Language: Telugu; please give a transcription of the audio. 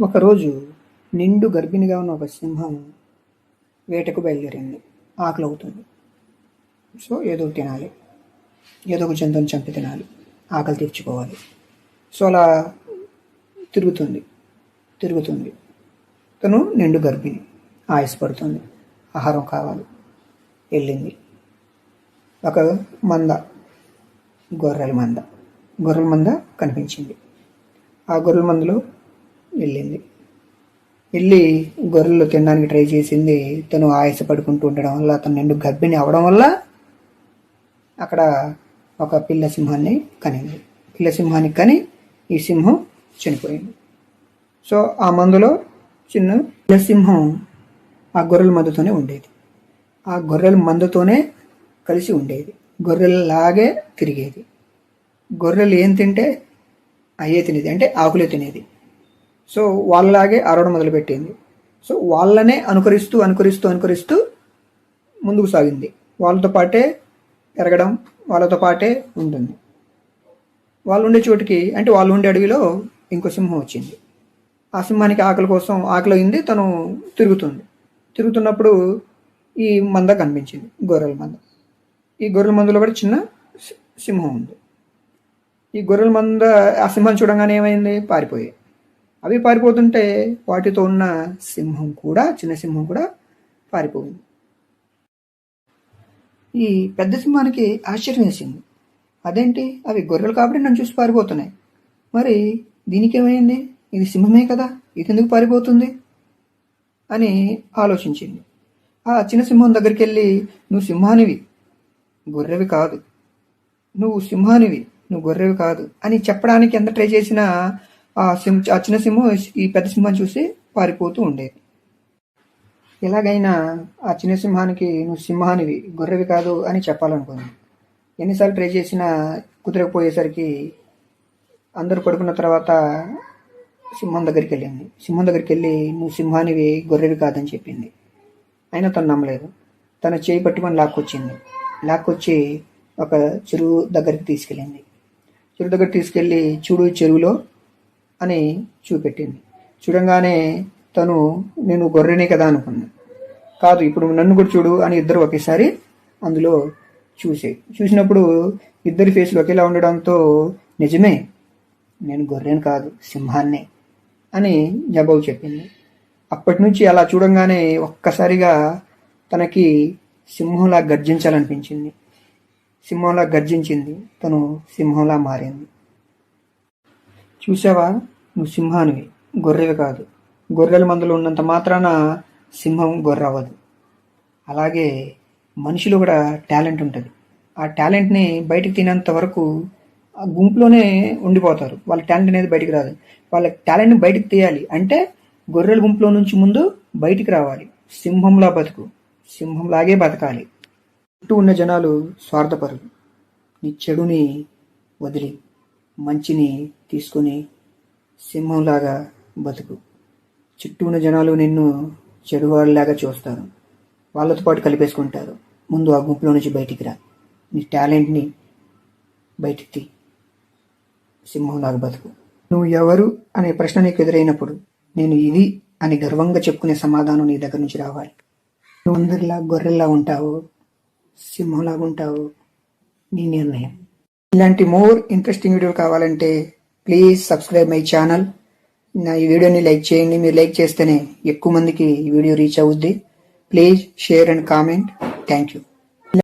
ఒకరోజు నిండు గర్భిణిగా ఉన్న ఒక సింహం వేటకు బయలుదేరింది. ఆకలి అవుతుంది సో ఏదో తినాలి. ఏదో ఒక జంతువుని చంపి తినాలి. ఆకలి తీర్చుకోవాలి. సో అలా తిరుగుతుంది. తిరుగుతుంది. తను నిండు గర్భిణి. ఆయాసపడుతుంది. ఆహారం కావాలి. వెళ్ళింది. ఒక మంద. గొర్రెల మంద. గొర్రెల మంద కనిపించింది. ఆ గొర్రెల మందలో వెళ్ళింది. వెళ్ళి గొర్రెలు తినడానికి ట్రై చేసింది. తను ఆయాస పడుకుంటూ ఉండడం వల్ల తను నిండు గర్భిణి అవడం వల్ల అక్కడ ఒక పిల్ల సింహాన్ని కనింది. పిల్ల సింహానికి కని ఈ సింహం చనిపోయింది. సో ఆ మందులో చిన్న పిల్ల సింహం ఆ గొర్రెల మందుతోనే ఉండేది. ఆ గొర్రెల మందుతోనే కలిసి ఉండేది. గొర్రెలలాగే తిరిగేది. గొర్రెలు ఏం తింటే అయ్యే తినేది. అంటే ఆకులే తినేది. సో వాళ్ళలాగే అరవడం మొదలుపెట్టింది. సో వాళ్ళనే అనుకరిస్తూ అనుకరిస్తూ అనుకరిస్తూ ముందుకు సాగింది. వాళ్ళతో పాటే ఎరగడం వాళ్ళతో పాటే ఉంటుంది. వాళ్ళు ఉండే చోటికి అంటే వాళ్ళు ఉండే అడవిలో ఇంకో సింహం వచ్చింది. ఆ సింహానికి ఆకలి కోసం ఆకలి అయింది తను తిరుగుతుంది. తిరుగుతున్నప్పుడు ఈ మంద కనిపించింది గొర్రెల మంద. ఈ గొర్రెల మందలో కూడా చిన్న సి- సింహం ఉంది. ఈ గొర్రెల మంద ఆ సింహం చూడంగానే ఏమైంది? పారిపోయాయి. అవి పారిపోతుంటే వాటితో ఉన్న సింహం కూడా చిన్న సింహం కూడా పారిపోయింది. ఈ పెద్ద సింహానికి ఆశ్చర్యం వేసింది. అదేంటి? అవి గొర్రెలు కాబట్టి నన్ను చూసి పారిపోతున్నాయి. మరి దీనికేమైంది? ఇది సింహమే కదా ఇది ఎందుకు పారిపోతుంది? అని ఆలోచించింది. ఆ చిన్న సింహం దగ్గరికి వెళ్ళి నువ్వు సింహానివి గొర్రెవి కాదు. నువ్వు సింహానివి నువ్వు గొర్రెవి కాదు అని చెప్పడానికి ఎంత ట్రై చేసినా ఆ సింహ ఆ చిన్న సింహం ఈ పెద్ద సింహాన్ని చూసి పారిపోతూ ఉండేది. ఎలాగైనా ఆ చిన్న సింహానికి నువ్వు సింహానివి గొర్రెవి కాదు అని చెప్పాలనుకుంది. ఎన్నిసార్లు ట్రై చేసినా కుదరకపోయేసరికి అందరూ పడుకున్న తర్వాత సింహం దగ్గరికి వెళ్ళింది. సింహం దగ్గరికి వెళ్ళి నువ్వు సింహానివి గొర్రెవి కాదని చెప్పింది. అయినా తను నమ్మలేదు. తన చేయి పట్టుకొని లాక్కొచ్చింది. లాక్కొచ్చి ఒక చెరువు దగ్గరికి తీసుకెళ్ళింది. చెరువు దగ్గర తీసుకెళ్ళి చూడు చెరువులో అని చూపెట్టింది. చూడంగానే తను నేను గొర్రెనే కదా అనుకున్నాను కాదు ఇప్పుడు నన్ను కూడా చూడు అని ఇద్దరు ఒకేసారి అందులో చూసే చూసినప్పుడు ఇద్దరి ఫేస్లు ఒకేలా ఉండడంతో నిజమే నేను గొర్రెను కాదు సింహాన్నే అని జబాబు చెప్పింది. అప్పటి నుంచి అలా చూడంగానే ఒక్కసారిగా తనకి సింహంలా గర్జించాలనిపించింది. సింహంలా గర్జించింది. తను సింహంలా మారింది. చూసావా? నువ్వు సింహానివి. గొర్రెవి కాదు. గొర్రెల మందులో ఉన్నంత మాత్రాన సింహం గొర్రె అవ్వదు అలాగే మనిషిలో కూడా టాలెంట్ ఉంటుంది. ఆ టాలెంట్ని బయటకు తినేంత వరకు ఆ గుంపులోనే ఉండిపోతారు. వాళ్ళ టాలెంట్ అనేది బయటికి రాదు. వాళ్ళ టాలెంట్ని బయటికి తీయాలి అంటే గొర్రెల గుంపులో నుంచి ముందు బయటికి రావాలి. సింహంలా బతుకు. సింహంలాగే బతకాలి. చుట్టూ ఉన్న జనాలు స్వార్థపరులు. నీ చెడుని వదిలి మంచిని తీసుకొని సింహంలాగా బతుకు. చుట్టూ ఉన్న జనాలు నిన్ను చెడువాళ్ళలాగా చూస్తారు. వాళ్ళతో పాటు కలిపేసుకుంటారు. ముందు ఆ గుంపులో నుంచి బయటికి రా. నీ టాలెంట్ని బయటికి తీ. సింహంలాగా బతుకు. నువ్వు ఎవరు అనే ప్రశ్న నీకు ఎదురైనప్పుడు నేను ఇది అని గర్వంగా చెప్పుకునే సమాధానం నీ దగ్గర నుంచి రావాలి. నువ్వు అందరిలా గొర్రెల్లా ఉంటావు సింహంలాగా ఉంటావు నీ నిర్ణయం. ఇలాంటి మోర్ ఇంట్రెస్టింగ్ వీడియో కావాలంటే ప్లీజ్ సబ్స్క్రైబ్ మై ఛానల్ నా ఈ వీడియోని లైక్ చేయండి. మీరు లైక్ చేస్తేనే ఎక్కువ మందికి ఈ వీడియో రీచ్ అవుద్ది. Please share and comment thank you